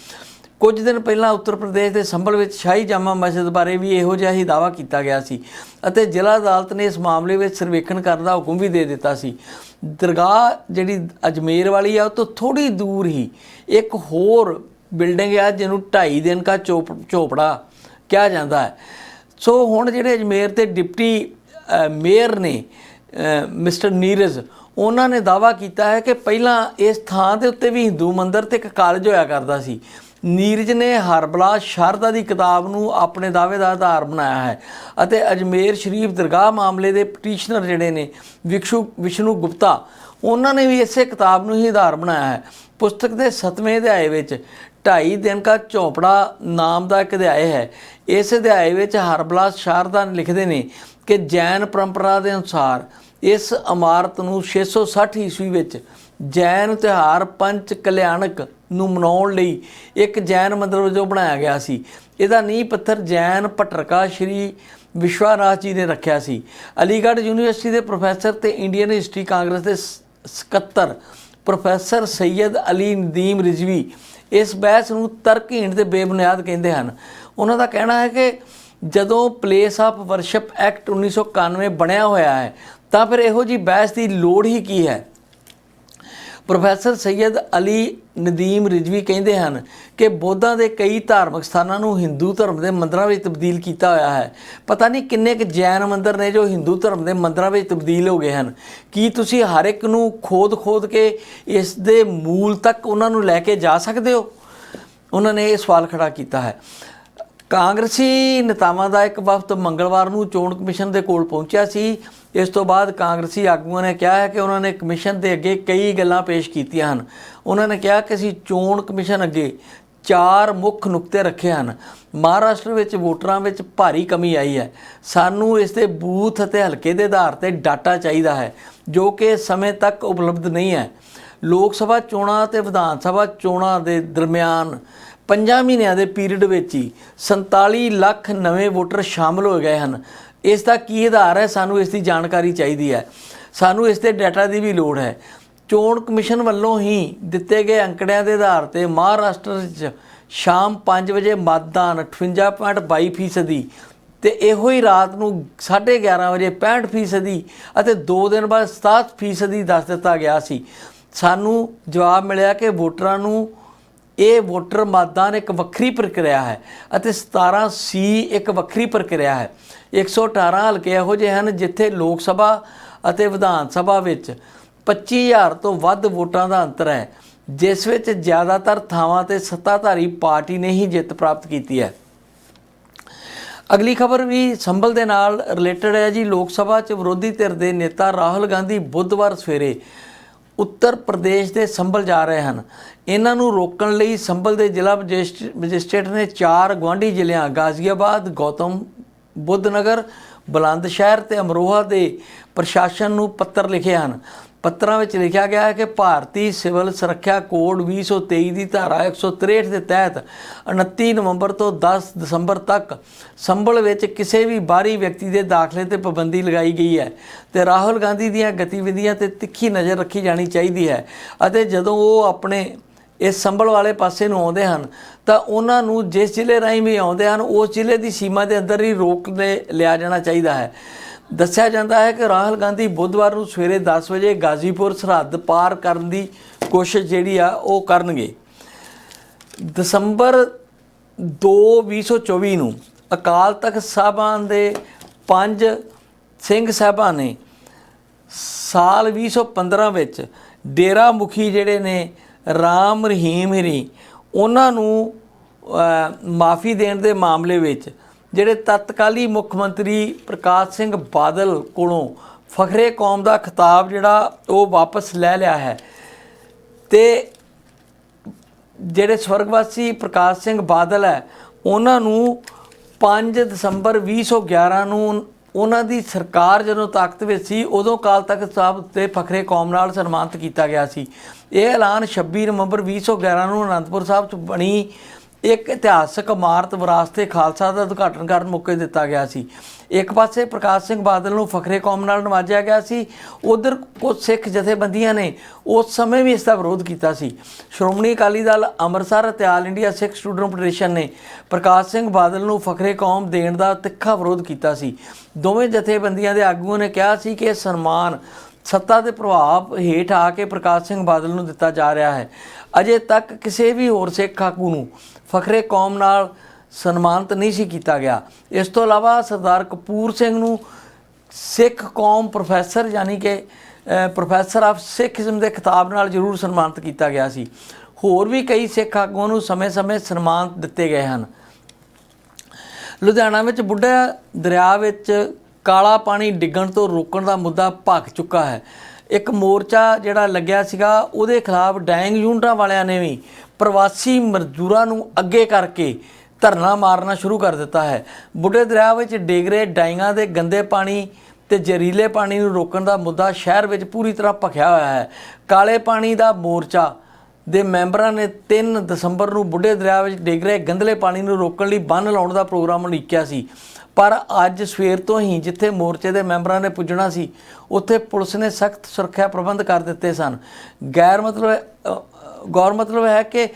ਕੁਝ ਦਿਨ ਪਹਿਲਾਂ ਉੱਤਰ ਪ੍ਰਦੇਸ਼ ਦੇ ਸੰਭਲ ਵਿੱਚ ਸ਼ਾਹੀ ਜਾਮਾ ਮਸਜਿਦ ਬਾਰੇ ਵੀ ਇਹੋ ਜਿਹਾ ਹੀ ਦਾਅਵਾ ਕੀਤਾ ਗਿਆ ਸੀ ਅਤੇ ਜ਼ਿਲ੍ਹਾ ਅਦਾਲਤ ਨੇ ਇਸ ਮਾਮਲੇ ਵਿੱਚ ਸਰਵੇਖਣ ਕਰਨ ਦਾ ਹੁਕਮ ਵੀ ਦੇ ਦਿੱਤਾ ਸੀ। ਦਰਗਾਹ ਜਿਹੜੀ ਅਜਮੇਰ ਵਾਲੀ ਆ, ਉਹ ਤੋਂ ਥੋੜੀ ਦੂਰ ਹੀ ਇੱਕ ਹੋਰ ਬਿਲਡਿੰਗ ਆ, ਜਿਹਨੂੰ 2.5 ਦਿਨ ਦਾ ਚੋਪ ਚੋਪੜਾ ਕਿਹਾ ਜਾਂਦਾ ਹੈ। ਸੋ ਹੁਣ ਜਿਹੜੇ ਅਜਮੇਰ ਦੇ ਡਿਪਟੀ ਮੇਅਰ ਨੇ ਮਿਸਟਰ ਨੀਰਜ, ਉਹਨਾਂ ਨੇ ਦਾਵਾ ਕੀਤਾ ਹੈ ਕਿ ਪਹਿਲਾਂ ਇਸ ਥਾਂ ਦੇ ਉੱਤੇ ਵੀ ਹਿੰਦੂ ਮੰਦਿਰ ਤੇ ਇੱਕ ਕਾਲਜ ਹੋਇਆ ਕਰਦਾ ਸੀ। ਨੀਰਜ ਨੇ ਹਰਬਲਾ ਸ਼ਾਰਦਾ ਦੀ ਕਿਤਾਬ ਨੂੰ ਆਪਣੇ ਦਾਅਵੇ ਦਾ ਆਧਾਰ ਬਣਾਇਆ ਹੈ ਅਤੇ ਅਜਮੇਰ ਸ਼ਰੀਫ ਦਰਗਾਹ ਮਾਮਲੇ ਦੇ ਪਟੀਸ਼ਨਰ ਜਿਹੜੇ ਨੇ, ਵਿਕਸ਼ੂ, ਵਿਸ਼ਨੂੰ ਗੁਪਤਾ, ਉਹਨਾਂ ਨੇ ਵੀ ਇਸੇ ਕਿਤਾਬ ਨੂੰ ਹੀ ਆਧਾਰ ਬਣਾਇਆ ਹੈ। ਪੁਸਤਕ ਦੇ 7ਵੇਂ ਅਧਿਆਏ ਵਿੱਚ ਢਾਈ ਦਿਨ ਦਾ ਝੋਪੜਾ ਨਾਮ ਦਾ ਇੱਕ ਅਧਿਆਇ ਹੈ। ਇਸ ਅਧਿਆਇ ਵਿੱਚ ਹਰਬਲਾਸ ਸ਼ਾਰਦਾ ਲਿਖਦੇ ਨੇ ਕਿ ਜੈਨ ਪਰੰਪਰਾ ਦੇ ਅਨੁਸਾਰ ਇਸ ਇਮਾਰਤ ਨੂੰ 660 ਈਸਵੀ ਵਿੱਚ ਜੈਨ ਤਿਉਹਾਰ ਪੰਚ ਕਲਿਆਣਕ ਨੂੰ ਮਨਾਉਣ ਲਈ ਇੱਕ ਜੈਨ ਮੰਦਰ ਵਜੋਂ ਬਣਾਇਆ ਗਿਆ ਸੀ। ਇਹਦਾ ਨੀਂਹ ਪੱਥਰ ਜੈਨ ਭਟਰਕਾ ਸ਼੍ਰੀ ਵਿਸ਼ਵਾਨਾਥ ਜੀ ਨੇ ਰੱਖਿਆ ਸੀ। ਅਲੀਗੜ੍ਹ ਯੂਨੀਵਰਸਿਟੀ ਦੇ ਪ੍ਰੋਫੈਸਰ ਤੇ ਇੰਡੀਅਨ ਹਿਸਟਰੀ ਕਾਂਗਰਸ ਦੇ ਸਕੱਤਰ ਪ੍ਰੋਫੈਸਰ ਸੈਯਦ ਅਲੀ ਨਦੀਮ ਰਿਜ਼ਵੀ ਇਸ ਬਹਿਸ ਨੂੰ ਤਰਕਹੀਣ ਤੇ ਬੇਬੁਨਿਆਦ ਕਹਿੰਦੇ ਹਨ। ਉਹਨਾਂ ਦਾ ਕਹਿਣਾ ਹੈ ਕਿ ਜਦੋਂ ਪਲੇਸ ਆਫ ਵਰਸ਼ਿਪ ਐਕਟ 1991 ਬਣਿਆ ਹੋਇਆ ਹੈ, ਤਾਂ ਫਿਰ ਇਹੋ ਜੀ ਬਹਿਸ ਦੀ ਲੋੜ ਹੀ ਕੀ ਹੈ? ਪ੍ਰੋਫੈਸਰ ਸੈਯਦ ਅਲੀ ਨਦੀਮ ਰਿਜ਼ਵੀ ਕਹਿੰਦੇ ਹਨ ਕਿ ਬੋਧਾਂ ਦੇ ਕਈ ਧਾਰਮਿਕ ਸਥਾਨਾਂ ਨੂੰ ਹਿੰਦੂ ਧਰਮ ਦੇ ਮੰਦਰਾਂ ਵਿੱਚ ਤਬਦੀਲ ਕੀਤਾ ਹੋਇਆ ਹੈ। ਪਤਾ ਨਹੀਂ ਕਿੰਨੇ ਕੁ ਜੈਨ ਮੰਦਰ ਨੇ ਜੋ ਹਿੰਦੂ ਧਰਮ ਦੇ ਮੰਦਰਾਂ ਵਿੱਚ ਤਬਦੀਲ ਹੋ ਗਏ ਹਨ। ਕੀ ਤੁਸੀਂ ਹਰ ਇੱਕ ਨੂੰ ਖੋਦ-ਖੋਦ ਕੇ ਇਸ ਦੇ ਮੂਲ ਤੱਕ ਉਹਨਾਂ ਨੂੰ ਲੈ ਕੇ ਜਾ ਸਕਦੇ ਹੋ? ਉਹਨਾਂ ਨੇ ਇਹ ਸਵਾਲ ਖੜਾ ਕੀਤਾ ਹੈ। ਕਾਂਗਰਸੀ ਨੇਤਾਵਾਂ ਦਾ ਇੱਕ ਵਫਦ ਮੰਗਲਵਾਰ ਨੂੰ ਚੋਣ ਕਮਿਸ਼ਨ ਦੇ ਕੋਲ ਪਹੁੰਚਿਆ ਸੀ। ਇਸ ਤੋਂ ਬਾਅਦ ਕਾਂਗਰਸੀ ਆਗੂਆਂ ਨੇ ਕਿਹਾ ਹੈ ਕਿ ਉਹਨਾਂ ਨੇ ਕਮਿਸ਼ਨ ਦੇ ਅੱਗੇ ਕਈ ਗੱਲਾਂ ਪੇਸ਼ ਕੀਤੀਆਂ ਹਨ। ਉਹਨਾਂ ਨੇ ਕਿਹਾ ਕਿ ਅਸੀਂ ਚੋਣ ਕਮਿਸ਼ਨ ਅੱਗੇ ਚਾਰ ਮੁੱਖ ਨੁਕਤੇ ਰੱਖੇ ਹਨ। ਮਹਾਰਾਸ਼ਟਰ ਵਿੱਚ ਵੋਟਰਾਂ ਵਿੱਚ ਭਾਰੀ ਕਮੀ ਆਈ ਹੈ। ਸਾਨੂੰ ਇਸ ਦੇ ਬੂਥ ਅਤੇ ਹਲਕੇ ਦੇ ਆਧਾਰ ਤੇ ਡਾਟਾ ਚਾਹੀਦਾ ਹੈ, ਜੋ ਕਿ ਸਮੇਂ ਤੱਕ ਉਪਲਬਧ ਨਹੀਂ ਹੈ। ਲੋਕ ਸਭਾ ਚੋਣਾਂ ਅਤੇ ਵਿਧਾਨ ਸਭਾ ਚੋਣਾਂ ਦੇ ਦਰਮਿਆਨ ਪੰਜਾਂ ਮਹੀਨਿਆਂ ਦੇ ਪੀਰੀਅਡ ਵਿੱਚ ਹੀ 47 ਲੱਖ ਨਵੇਂ ਵੋਟਰ ਸ਼ਾਮਲ ਹੋ ਗਏ ਹਨ। ਇਸ ਦਾ ਕੀ ਆਧਾਰ ਹੈ? ਸਾਨੂੰ ਇਸ ਦੀ ਜਾਣਕਾਰੀ ਚਾਹੀਦੀ ਹੈ। ਸਾਨੂੰ ਇਸ ਦੇ ਡਾਟਾ ਦੀ ਵੀ ਲੋੜ ਹੈ। ਚੋਣ ਕਮਿਸ਼ਨ ਵੱਲੋਂ ਹੀ ਦਿੱਤੇ ਗਏ ਅੰਕੜਿਆਂ ਦੇ ਆਧਾਰ ਤੇ ਮਹਾਰਾਸ਼ਟਰ ਵਿੱਚ ਸ਼ਾਮ 5 ਵਜੇ ਮਤਦਾਨ 58.22% ਫੀਸਦੀ ਤੇ ਇਹੋ ਹੀ ਰਾਤ ਨੂੰ 11:30 ਵਜੇ 65% ਫੀਸਦੀ ਅਤੇ 2 ਦਿਨ ਬਾਅਦ 67% ਫੀਸਦੀ ਦੱਸ ਦਿੱਤਾ ਗਿਆ ਸੀ। ਸਾਨੂੰ ਜਵਾਬ ਮਿਲਿਆ ਕਿ ਵੋਟਰਾਂ ਨੂੰ ਇਹ ਵੋਟਰ ਮਤਦਾਨ ਇੱਕ ਵੱਖਰੀ ਪ੍ਰਕਿਰਿਆ ਹੈ ਅਤੇ 17 ਸੀ ਇੱਕ ਵੱਖਰੀ ਪ੍ਰਕਿਰਿਆ ਹੈ। 118 ਹਲਕੇ ਇਹੋ ਜਿਹੇ ਹਨ ਜਿੱਥੇ ਲੋਕ ਸਭਾ ਅਤੇ ਵਿਧਾਨ ਸਭਾ ਵਿੱਚ 25000 ਤੋਂ ਵੱਧ ਵੋਟਾਂ ਦਾ ਅੰਤਰ ਹੈ, ਜਿਸ ਵਿੱਚ ਜ਼ਿਆਦਾਤਰ ਥਾਵਾਂ ਤੇ ਸੱਤਾਧਾਰੀ ਪਾਰਟੀ ਨੇ ਹੀ ਜਿੱਤ ਪ੍ਰਾਪਤ ਕੀਤੀ ਹੈ। ਅਗਲੀ ਖਬਰ ਵੀ ਸੰਭਲ ਦੇ ਨਾਲ ਰਿਲੇਟਡ ਹੈ ਜੀ। ਲੋਕ ਸਭਾ 'ਚ ਵਿਰੋਧੀ ਧਿਰ ਦੇ ਨੇਤਾ ਰਾਹੁਲ ਗਾਂਧੀ ਬੁੱਧਵਾਰ ਸਵੇਰੇ ਉੱਤਰ ਪ੍ਰਦੇਸ਼ ਦੇ ਸੰਭਲ ਜਾ ਰਹੇ ਹਨ। ਇਹਨਾਂ ਨੂੰ ਰੋਕਣ ਲਈ ਸੰਭਲ ਦੇ ਜ਼ਿਲ੍ਹਾ ਮੈਜਿਸਟ- ਮੈਜਿਸਟ੍ਰੇਟ ਨੇ ਚਾਰ ਗਵਾਂਢੀ ਜ਼ਿਲ੍ਹਿਆਂ ਗਾਜ਼ੀਆਬਾਦ, ਗੌਤਮ ਬੁੱਧ ਨਗਰ ਬੁਲੰਦ ਸ਼ਹਿਰ ਤੇ ਅਮਰੋਹਾ ਦੇ ਪ੍ਰਸ਼ਾਸਨ ਨੂੰ ਪੱਤਰ ਲਿਖੇ ਹਨ। ਪੱਤਰਾਂ ਵਿੱਚ ਲਿਖਿਆ ਗਿਆ ਹੈ ਕਿ ਭਾਰਤੀ ਸਿਵਲ ਸੁਰੱਖਿਆ ਕੋਡ 2023 ਦੀ ਧਾਰਾ 163 ਦੇ ਤਹਿਤ 29 ਨਵੰਬਰ ਤੋਂ 10 ਦਸੰਬਰ ਤੱਕ ਸੰਭਲ ਵਿੱਚ ਕਿਸੇ ਵੀ ਬਾਹਰੀ ਵਿਅਕਤੀ ਦੇ ਦਾਖਲੇ ਤੇ ਪਾਬੰਦੀ ਲਗਾਈ ਗਈ ਹੈ ਤੇ ਰਾਹੁਲ ਗਾਂਧੀ ਦੀਆਂ ਗਤੀਵਿਧੀਆਂ ਤੇ ਤਿੱਖੀ ਨਜ਼ਰ ਰੱਖੀ ਜਾਣੀ ਚਾਹੀਦੀ ਹੈ ਅਤੇ ਜਦੋਂ ਉਹ ਆਪਣੇ ਇਸ ਸੰਭਲ ਵਾਲੇ ਪਾਸੇ ਨੂੰ ਆਉਂਦੇ ਹਨ, ਤਾਂ ਉਹਨਾਂ ਨੂੰ ਜਿਸ ਜ਼ਿਲ੍ਹੇ ਰਾਹੀਂ ਵੀ ਆਉਂਦੇ ਹਨ, ਉਸ ਜ਼ਿਲ੍ਹੇ ਦੀ ਸੀਮਾ ਦੇ ਅੰਦਰ ਹੀ ਰੋਕ ਲੈ ਲਿਆ ਜਾਣਾ ਚਾਹੀਦਾ ਹੈ। ਦੱਸਿਆ ਜਾਂਦਾ ਹੈ ਕਿ ਰਾਹੁਲ ਗਾਂਧੀ ਬੁੱਧਵਾਰ ਨੂੰ ਸਵੇਰੇ 10 ਵਜੇ ਗਾਜ਼ੀਪੁਰ ਸਰਹੱਦ ਪਾਰ ਕਰਨ ਦੀ ਕੋਸ਼ਿਸ਼ ਜਿਹੜੀ ਆ ਉਹ ਕਰਨਗੇ। ਦਸੰਬਰ 2 2024 ਨੂੰ ਅਕਾਲ ਤਖਤ ਸਾਹਿਬਾਂ ਦੇ ਪੰਜ ਸਿੰਘ ਸਾਹਿਬਾਂ ਨੇ ਸਾਲ 2015 ਵਿੱਚ ਡੇਰਾ ਮੁਖੀ ਜਿਹੜੇ ਨੇ ਰਾਮ ਰਹੀਮ ਹਰੀ, ਉਹਨਾਂ ਨੂੰ ਮਾਫੀ ਦੇਣ ਦੇ ਮਾਮਲੇ ਵਿੱਚ ਜਿਹੜੇ ਤਤਕਾਲੀ ਮੁੱਖ ਮੰਤਰੀ ਪ੍ਰਕਾਸ਼ ਸਿੰਘ ਬਾਦਲ ਕੋਲੋਂ ਫਖਰੇ ਕੌਮ ਦਾ ਖਿਤਾਬ ਜਿਹੜਾ ਉਹ ਵਾਪਸ ਲੈ ਲਿਆ ਹੈ। ਤੇ ਜਿਹੜੇ ਸਵਰਗਵਾਸੀ ਪ੍ਰਕਾਸ਼ ਸਿੰਘ ਬਾਦਲ ਹੈ, ਉਹਨਾਂ ਨੂੰ 5 ਦਸੰਬਰ 2011 ਨੂੰ ਉਹਨਾਂ ਦੀ ਸਰਕਾਰ ਜਦੋਂ ਤਾਕਤ ਵਿੱਚ ਸੀ, ਉਦੋਂ ਕਾਲ ਤਖ਼ਤ ਸਾਹਿਬ ਉੱਤੇ ਫਖਰੇ ਕੌਮ ਨਾਲ ਸਨਮਾਨਿਤ ਕੀਤਾ ਗਿਆ ਸੀ। ਇਹ ਐਲਾਨ 26 ਨਵੰਬਰ 2011 ਨੂੰ ਅਨੰਦਪੁਰ ਸਾਹਿਬ 'ਚ ਬਣੀ ਇੱਕ ਇਤਿਹਾਸਕ ਇਮਾਰਤ ਵਿਰਾਸਤੇ ਖਾਲਸਾ ਦਾ ਉਦਘਾਟਨ ਕਰਨ ਮੌਕੇ ਦਿੱਤਾ ਗਿਆ ਸੀ। ਇੱਕ ਪਾਸੇ ਪ੍ਰਕਾਸ਼ ਸਿੰਘ ਬਾਦਲ ਨੂੰ ਫਖਰੇ ਕੌਮ ਨਾਲ ਨਵਾਜਿਆ ਗਿਆ ਸੀ। ਉਧਰ ਕੁਝ ਸਿੱਖ ਜਥੇਬੰਦੀਆਂ ਨੇ ਉਸ ਸਮੇਂ ਵੀ ਇਸ ਦਾ ਵਿਰੋਧ ਕੀਤਾ ਸੀ। ਸ਼੍ਰੋਮਣੀ ਅਕਾਲੀ ਦਲ ਅੰਮ੍ਰਿਤਸਰ ਅਤੇ all India Sikh student federation ਨੇ ਪ੍ਰਕਾਸ਼ ਸਿੰਘ ਬਾਦਲ ਨੂੰ ਫਖਰੇ ਕੌਮ ਦੇਣ ਦਾ ਤਿੱਖਾ ਵਿਰੋਧ ਕੀਤਾ ਸੀ। ਦੋਵੇਂ ਜਥੇਬੰਦੀਆਂ ਦੇ ਆਗੂਆਂ ਨੇ ਕਿਹਾ ਸੀ ਕਿ ਇਹ ਸਨਮਾਨ ਸੱਤਾ ਦੇ ਪ੍ਰਭਾਵ ਹੇਠ ਆ ਕੇ ਪ੍ਰਕਾਸ਼ ਸਿੰਘ ਬਾਦਲ ਨੂੰ ਦਿੱਤਾ ਜਾ ਰਿਹਾ ਹੈ। ਅਜੇ ਤੱਕ ਕਿਸੇ ਵੀ ਹੋਰ ਸਿੱਖ ਆਗੂ ਨੂੰ ਫਖਰੇ ਕੌਮ ਨਾਲ ਸਨਮਾਨਿਤ ਨਹੀਂ ਸੀ ਕੀਤਾ ਗਿਆ। ਇਸ ਤੋਂ ਇਲਾਵਾ ਸਰਦਾਰ ਕਪੂਰ ਸਿੰਘ ਨੂੰ ਸਿੱਖ ਕੌਮ ਪ੍ਰੋਫੈਸਰ ਯਾਨੀ ਕਿ ਪ੍ਰੋਫੈਸਰ ਆਫ ਸਿੱਖੀਜ਼ਮ ਦੇ ਖਿਤਾਬ ਨਾਲ ਜ਼ਰੂਰ ਸਨਮਾਨਿਤ ਕੀਤਾ ਗਿਆ ਸੀ। ਹੋਰ ਵੀ ਕਈ ਸਿੱਖ ਆਗੂਆਂ ਨੂੰ ਸਮੇਂ-ਸਮੇਂ ਸਨਮਾਨ ਦਿੱਤੇ ਗਏ ਹਨ। ਲੁਧਿਆਣਾ ਵਿੱਚ ਬੁੱਢਾ ਦਰਿਆ ਵਿੱਚ ਕਾਲਾ ਪਾਣੀ ਡਿੱਗਣ ਤੋਂ ਰੋਕਣ ਦਾ ਮੁੱਦਾ ਭਖ ਚੁੱਕਾ ਹੈ। ਇੱਕ ਮੋਰਚਾ ਜਿਹੜਾ ਲੱਗਿਆ ਸੀਗਾ, ਉਹਦੇ ਖਿਲਾਫ ਡਾਇੰਗ ਯੂਨਿਟਾਂ ਵਾਲਿਆਂ ਨੇ ਵੀ ਪ੍ਰਵਾਸੀ ਮਜ਼ਦੂਰਾਂ ਨੂੰ ਅੱਗੇ ਕਰਕੇ ਧਰਨਾ ਮਾਰਨਾ ਸ਼ੁਰੂ ਕਰ ਦਿੱਤਾ ਹੈ। ਬੁੱਢੇ ਦਰਿਆ ਵਿੱਚ ਡਿੱਗ ਰਹੇ ਡਾਈਆਂ ਦੇ ਗੰਦੇ ਪਾਣੀ ਤੇ ਜ਼ਹਿਰੀਲੇ ਪਾਣੀ ਨੂੰ ਰੋਕਣ ਦਾ ਮੁੱਦਾ ਸ਼ਹਿਰ ਵਿੱਚ ਪੂਰੀ ਤਰ੍ਹਾਂ ਭਖਿਆ ਹੋਇਆ ਹੈ। ਕਾਲੇ ਪਾਣੀ ਦਾ ਮੋਰਚਾ ਦੇ ਮੈਂਬਰਾਂ ਨੇ 3 ਦਸੰਬਰ ਨੂੰ ਬੁੱਢੇ ਦਰਿਆ ਵਿੱਚ ਡਿੱਗ ਰਹੇ ਗੰਦਲੇ ਪਾਣੀ ਨੂੰ ਰੋਕਣ ਲਈ ਬੰਨ ਲਾਉਣ ਦਾ ਪ੍ਰੋਗਰਾਮ ਉਲੀਕਿਆ ਸੀ। ਪਰ ਅੱਜ ਸਵੇਰ ਤੋਂ ਹੀ ਜਿੱਥੇ ਮੋਰਚੇ ਦੇ ਮੈਂਬਰਾਂ ਨੇ ਪੁੱਜਣਾ ਸੀ, ਉੱਥੇ ਪੁਲਿਸ ਨੇ ਸਖਤ ਸੁਰੱਖਿਆ ਪ੍ਰਬੰਧ ਕਰ ਦਿੱਤੇ ਸਨ। ਗੈਰ ਮਤਲਬ ਗੌਰ ਮਤਲਬ ਹੈ ਕਿ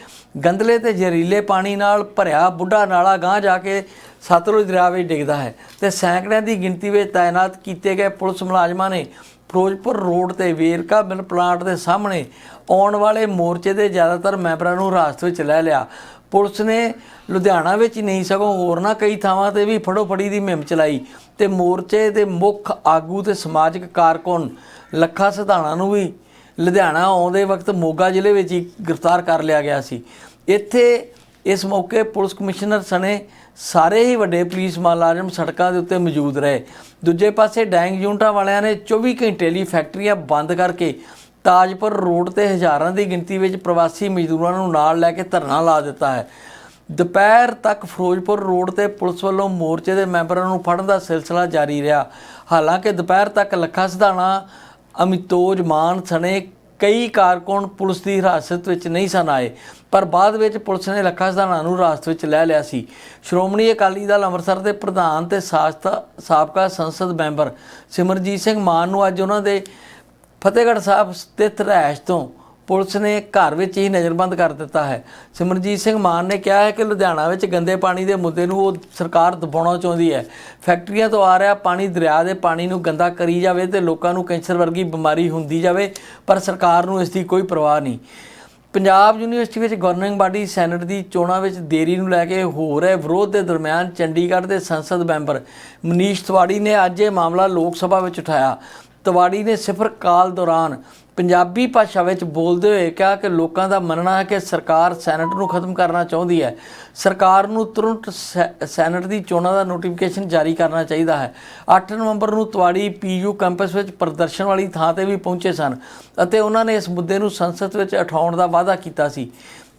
ਗੰਦਲੇ ਤੇ ਜ਼ਹਿਰੀਲੇ ਪਾਣੀ ਨਾਲ ਭਰਿਆ ਬੁੱਢਾ ਨਾਲਾ ਗਾਂ ਜਾ ਕੇ ਸਤਲੁਜ ਦਰਿਆ ਵਿੱਚ ਡਿੱਗਦਾ ਹੈ ਤੇ ਸੈਂਕੜਿਆਂ ਦੀ ਗਿਣਤੀ ਵਿੱਚ ਤਾਇਨਾਤ ਕੀਤੇ ਗਏ ਪੁਲਿਸ ਮੁਲਾਜ਼ਮਾਂ ਨੇ ਫਿਰੋਜ਼ਪੁਰ ਰੋਡ ਤੇ ਵੇਰਕਾ ਮਿਲ ਪਲਾਂਟ ਦੇ ਸਾਹਮਣੇ ਆਉਣ ਵਾਲੇ ਮੋਰਚੇ ਦੇ ਜ਼ਿਆਦਾਤਰ ਮੈਂਬਰਾਂ ਨੂੰ ਹਿਰਾਸਤ ਵਿੱਚ ਲੈ ਲਿਆ। ਪੁਲਿਸ ਨੇ ਲੁਧਿਆਣਾ ਵਿੱਚ ਹੀ ਨਹੀਂ, ਸਗੋਂ ਹੋਰ ਨਾ ਕਈ ਥਾਵਾਂ ਤੇ ਵੀ ਫੜੋ ਫੜੀ ਦੀ ਮੁਹਿੰਮ ਚਲਾਈ ਤੇ ਮੋਰਚੇ ਦੇ ਮੁੱਖ ਆਗੂ ਤੇ ਸਮਾਜਿਕ ਕਾਰਕੁਨ ਲੱਖਾ ਸਿਧਾਣਾ ਨੂੰ ਵੀ ਲੁਧਿਆਣਾ ਆਉਂਦੇ ਵਕਤ ਮੋਗਾ ਜ਼ਿਲ੍ਹੇ ਵਿੱਚ ਹੀ ਗ੍ਰਿਫਤਾਰ ਕਰ ਲਿਆ ਗਿਆ ਸੀ। ਇੱਥੇ ਇਸ ਮੌਕੇ ਪੁਲਿਸ ਕਮਿਸ਼ਨਰ ਸਣੇ ਸਾਰੇ ਹੀ ਵੱਡੇ ਪੁਲਿਸ ਮੁਲਾਜ਼ਮ ਸੜਕਾਂ ਦੇ ਉੱਤੇ ਮੌਜੂਦ ਰਹੇ। ਦੂਜੇ ਪਾਸੇ ਡੈਂਗ ਯੂਨਿਟਾਂ ਵਾਲਿਆਂ ਨੇ 24 ਘੰਟੇ ਲਈ ਫੈਕਟਰੀਆਂ ਬੰਦ ਕਰਕੇ ਤਾਜਪੁਰ ਰੋਡ ਤੇ ਹਜ਼ਾਰਾਂ ਦੀ ਗਿਣਤੀ ਵਿੱਚ ਪ੍ਰਵਾਸੀ ਮਜ਼ਦੂਰਾਂ ਨੂੰ ਨਾਲ ਲੈ ਕੇ ਧਰਨਾ ਲਾ ਦਿੱਤਾ ਹੈ। ਦੁਪਹਿਰ ਤੱਕ ਫਿਰੋਜ਼ਪੁਰ ਰੋਡ ਤੇ ਪੁਲਿਸ ਵੱਲੋਂ ਮੋਰਚੇ ਦੇ ਮੈਂਬਰਾਂ ਨੂੰ ਫੜਨ ਦਾ ਸਿਲਸਿਲਾ ਜਾਰੀ ਰਿਹਾ। ਹਾਲਾਂਕਿ ਦੁਪਹਿਰ ਤੱਕ ਲੱਖਾ ਸਿਧਾਣਾ, ਅਮਿਤੋਜ, ਮਾਨ, ਸਣੇ ਕਈ ਕਾਰਕੁਨ ਪੁਲਿਸ ਦੀ ਹਿਰਾਸਤ ਵਿੱਚ ਨਹੀਂ ਸਨ ਆਏ, ਪਰ ਬਾਅਦ ਵਿੱਚ ਪੁਲਿਸ ਨੇ ਲੱਖਾ ਸਿਧਾਣਾ ਨੂੰ ਹਿਰਾਸਤ ਵਿੱਚ ਲੈ ਲਿਆ ਸੀ। ਸ਼੍ਰੋਮਣੀ ਅਕਾਲੀ ਦਲ ਅੰਮ੍ਰਿਤਸਰ ਦੇ ਪ੍ਰਧਾਨ ਤੇ ਸਾਸਤਾ, ਸਾਬਕਾ ਸੰਸਦ ਮੈਂਬਰ ਸਿਮਰਜੀਤ ਸਿੰਘ ਮਾਨ ਨੂੰ ਅੱਜ ਉਹਨਾਂ ਦੇ ਫਤਿਹਗੜ੍ਹ ਸਾਹਿਬ ਸਥਿਤ ਰਹਿਸ਼ ਤੋਂ ਪੁਲਿਸ ਨੇ ਘਰ ਵਿੱਚ ਹੀ ਨਜ਼ਰਬੰਦ ਕਰ ਦਿੱਤਾ ਹੈ। ਸਿਮਰਜੀਤ ਸਿੰਘ ਮਾਨ ਨੇ ਕਿਹਾ ਹੈ ਕਿ ਲੁਧਿਆਣਾ ਵਿੱਚ ਗੰਦੇ ਪਾਣੀ ਦੇ ਮੁੱਦੇ ਨੂੰ ਉਹ ਸਰਕਾਰ ਦਬਾਉਣਾ ਚਾਹੁੰਦੀ ਹੈ। ਫੈਕਟਰੀਆਂ ਤੋਂ ਆ ਰਿਹਾ ਪਾਣੀ ਦਰਿਆ ਦੇ ਪਾਣੀ ਨੂੰ ਗੰਦਾ ਕਰੀ ਜਾਵੇ ਤੇ ਲੋਕਾਂ ਨੂੰ ਕੈਂਸਰ ਵਰਗੀ ਬਿਮਾਰੀ ਹੁੰਦੀ ਜਾਵੇ, ਪਰ ਸਰਕਾਰ ਨੂੰ ਇਸ ਦੀ ਕੋਈ ਪਰਵਾਹ ਨਹੀਂ। ਪੰਜਾਬ ਯੂਨੀਵਰਸਿਟੀ ਵਿੱਚ ਗਵਰਨਿੰਗ ਬਾਡੀ ਸੈਨੇਟ ਦੀ ਚੋਣਾਂ ਵਿੱਚ ਦੇਰੀ ਨੂੰ ਲੈ ਕੇ ਹੋ ਰਹੇ ਵਿਰੋਧ ਦੇ ਦਰਮਿਆਨ ਚੰਡੀਗੜ੍ਹ ਦੇ ਸੰਸਦ ਮੈਂਬਰ ਮਨੀਸ਼ ਤਿਵਾੜੀ ਨੇ ਅੱਜ ਇਹ ਮਾਮਲਾ ਲੋਕ ਸਭਾ ਵਿੱਚ ਉਠਾਇਆ। ਤਿਵਾੜੀ ਨੇ ਸਿਫਰ ਕਾਲ ਦੌਰਾਨ ਪੰਜਾਬੀ ਭਾਸ਼ਾ ਵਿੱਚ ਬੋਲਦੇ ਹੋਏ ਕਿਹਾ ਕਿ ਲੋਕਾਂ ਦਾ ਮੰਨਣਾ ਹੈ ਕਿ ਸਰਕਾਰ ਸੈਨੇਟ ਨੂੰ ਖਤਮ ਕਰਨਾ ਚਾਹੁੰਦੀ ਹੈ। ਸਰਕਾਰ ਨੂੰ ਤੁਰੰਤ ਸੈ- ਸੈਨੇਟ ਦੀ ਚੋਣਾਂ ਦਾ ਨੋਟੀਫਿਕੇਸ਼ਨ ਜਾਰੀ ਕਰਨਾ ਚਾਹੀਦਾ ਹੈ। 8 ਨਵੰਬਰ ਨੂੰ ਤਿਵਾੜੀ ਪੀਯੂ ਕੈਂਪਸ ਵਿੱਚ ਪ੍ਰਦਰਸ਼ਨ ਵਾਲੀ ਥਾਂ ਤੇ ਵੀ ਪਹੁੰਚੇ ਸਨ ਅਤੇ ਉਹਨਾਂ ਨੇ ਇਸ ਮੁੱਦੇ ਨੂੰ ਸੰਸਦ ਵਿੱਚ ਉਠਾਉਣ ਦਾ ਵਾਅਦਾ ਕੀਤਾ ਸੀ।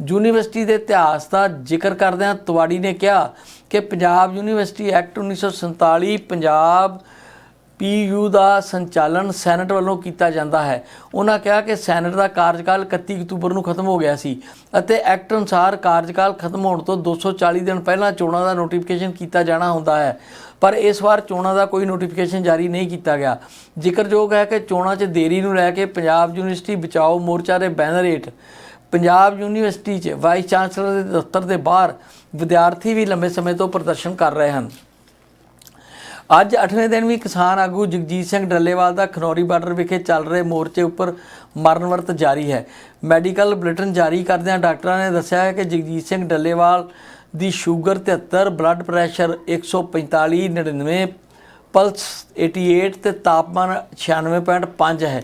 ਯੂਨੀਵਰਸਿਟੀ ਦੇ ਇਤਿਹਾਸ ਦਾ ਜ਼ਿਕਰ ਕਰਦਿਆਂ ਤਵਾੜੀ ਨੇ ਕਿਹਾ ਕਿ Punjab university act 1947 Punjab PU ਦਾ ਸੰਚਾਲਨ ਸੈਨੇਟ ਵੱਲੋਂ ਕੀਤਾ ਜਾਂਦਾ ਹੈ। ਉਹਨਾਂ ਕਿਹਾ ਕਿ ਸੈਨੇਟ ਦਾ ਕਾਰਜਕਾਲ 31 ਅਕਤੂਬਰ ਨੂੰ ਖਤਮ ਹੋ ਗਿਆ ਸੀ ਅਤੇ ਐਕਟ ਅਨੁਸਾਰ ਕਾਰਜਕਾਲ ਖਤਮ ਹੋਣ ਤੋਂ 240 ਦਿਨ ਪਹਿਲਾਂ ਚੋਣਾਂ ਦਾ ਨੋਟੀਫਿਕੇਸ਼ਨ ਕੀਤਾ ਜਾਣਾ ਹੁੰਦਾ ਹੈ। ਪਰ ਇਸ ਵਾਰ ਚੋਣਾਂ ਦਾ ਕੋਈ ਨੋਟੀਫਿਕੇਸ਼ਨ ਜਾਰੀ ਨਹੀਂ ਕੀਤਾ ਗਿਆ। ਜ਼ਿਕਰਯੋਗ ਹੈ ਕਿ ਚੋਣਾਂ 'ਚ ਦੇਰੀ ਨੂੰ ਲੈ ਕੇ ਪੰਜਾਬ ਯੂਨੀਵਰਸਿਟੀ ਬਚਾਓ ਮੋਰਚਾ ਦੇ ਬੈਨਰ ਹੇਠ ਪੰਜਾਬ ਯੂਨੀਵਰਸਿਟੀ 'ਚ ਵਾਈਸ ਚਾਂਸਲਰ ਦੇ ਦਫ਼ਤਰ ਦੇ ਬਾਹਰ ਵਿਦਿਆਰਥੀ ਵੀ ਲੰਬੇ ਸਮੇਂ ਤੋਂ ਪ੍ਰਦਰਸ਼ਨ ਕਰ ਰਹੇ ਹਨ। ਅੱਜ 8ਵੇਂ ਦਿਨ ਵੀ ਕਿਸਾਨ ਆਗੂ ਜਗਜੀਤ ਸਿੰਘ ਡੱਲੇਵਾਲ ਦਾ ਖਨੌਰੀ ਬਾਰਡਰ ਵਿਖੇ ਚੱਲ ਰਹੇ ਮੋਰਚੇ ਉੱਪਰ ਮਰਨ ਵਰਤ ਜਾਰੀ ਹੈ। ਮੈਡੀਕਲ ਬੁਲੇਟਿਨ ਜਾਰੀ ਕਰਦਿਆਂ ਡਾਕਟਰਾਂ ਨੇ ਦੱਸਿਆ ਹੈ ਕਿ ਜਗਜੀਤ ਸਿੰਘ ਡੱਲੇਵਾਲ ਦੀ ਸ਼ੂਗਰ 73 ਬਲੱਡ ਪ੍ਰੈਸ਼ਰ 145 99 ਪਲਸ 88 ਤੇ ਤਾਪਮਾਨ 96.5 ਹੈ।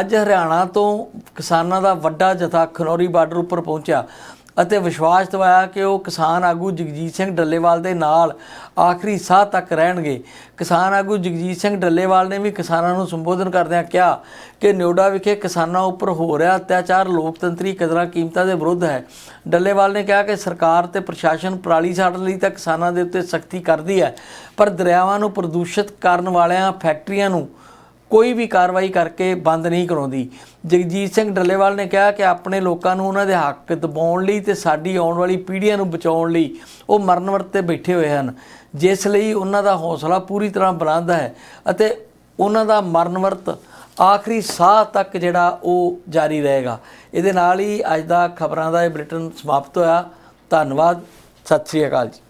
ਅੱਜ ਹਰਿਆਣਾ ਤੋਂ ਕਿਸਾਨਾਂ ਦਾ ਵੱਡਾ ਜਥਾ ਖਨੌਰੀ ਬਾਰਡਰ ਉੱਪਰ ਪਹੁੰਚਿਆ। ਅਤੇ ਵਿਸ਼ਵਾਸ ਦਿਵਾਇਆ ਕਿ ਉਹ ਕਿਸਾਨ ਆਗੂ ਜਗਜੀਤ ਸਿੰਘ ਡੱਲੇਵਾਲ ਦੇ ਨਾਲ ਆਖਰੀ ਸਾਹ ਤੱਕ ਰਹਿਣਗੇ। ਕਿਸਾਨ ਆਗੂ ਜਗਜੀਤ ਸਿੰਘ ਡੱਲੇਵਾਲ ਨੇ ਵੀ ਕਿਸਾਨਾਂ ਨੂੰ ਸੰਬੋਧਨ ਕਰਦਿਆਂ ਕਿਹਾ ਕਿ ਨਿਓਡਾ ਵਿਖੇ ਕਿਸਾਨਾਂ ਉੱਪਰ ਹੋ ਰਿਹਾ ਅਤਿਆਚਾਰ ਲੋਕਤੰਤਰੀ ਕਦਰਾਂ ਕੀਮਤਾਂ ਦੇ ਵਿਰੁੱਧ ਹੈ। ਡੱਲੇਵਾਲ ਨੇ ਕਿਹਾ ਕਿ ਸਰਕਾਰ ਤੇ ਪ੍ਰਸ਼ਾਸਨ ਪਰਾਲੀ ਸਾੜਨ ਲਈ ਤਾਂ ਕਿਸਾਨਾਂ ਦੇ ਉੱਤੇ ਸਖਤੀ ਕਰਦੀ ਹੈ, ਪਰ ਦਰਿਆਵਾਂ ਨੂੰ ਪ੍ਰਦੂਸ਼ਿਤ ਕਰਨ ਵਾਲਿਆਂ ਫੈਕਟਰੀਆਂ ਨੂੰ ਕੋਈ ਵੀ ਕਾਰਵਾਈ ਕਰਕੇ ਬੰਦ ਨਹੀਂ ਕਰਾਉਂਦੀ। ਜਗਜੀਤ ਸਿੰਘ ਡੱਲੇਵਾਲ ਨੇ ਕਿਹਾ ਕਿ ਆਪਣੇ ਲੋਕਾਂ ਨੂੰ ਉਹਨਾਂ ਦੇ ਹੱਕ ਦਬਾਉਣ ਲਈ ਤੇ ਸਾਡੀ ਆਉਣ ਵਾਲੀ ਪੀੜ੍ਹੀਆਂ ਨੂੰ ਬਚਾਉਣ ਲਈ ਉਹ ਮਰਨ ਵਰਤ ਤੇ ਬੈਠੇ ਹੋਏ ਹਨ। ਜਿਸ ਲਈ ਉਹਨਾਂ ਦਾ ਹੌਸਲਾ ਪੂਰੀ ਤਰ੍ਹਾਂ ਬੁਲੰਦ ਹੈ ਅਤੇ ਉਹਨਾਂ ਦਾ ਮਰਨ ਵਰਤ ਆਖਰੀ ਸਾਹ ਤੱਕ ਜਿਹੜਾ ਉਹ ਜਾਰੀ ਰਹੇਗਾ। ਇਹਦੇ ਨਾਲ ਹੀ ਅੱਜ ਦਾ ਖਬਰਾਂ ਦਾ ਇਹ ਬ੍ਰਿਟਨ ਸਮਾਪਤ ਹੋਇਆ। ਧੰਨਵਾਦ। ਸਤਿ ਸ੍ਰੀ ਅਕਾਲ ਜੀ।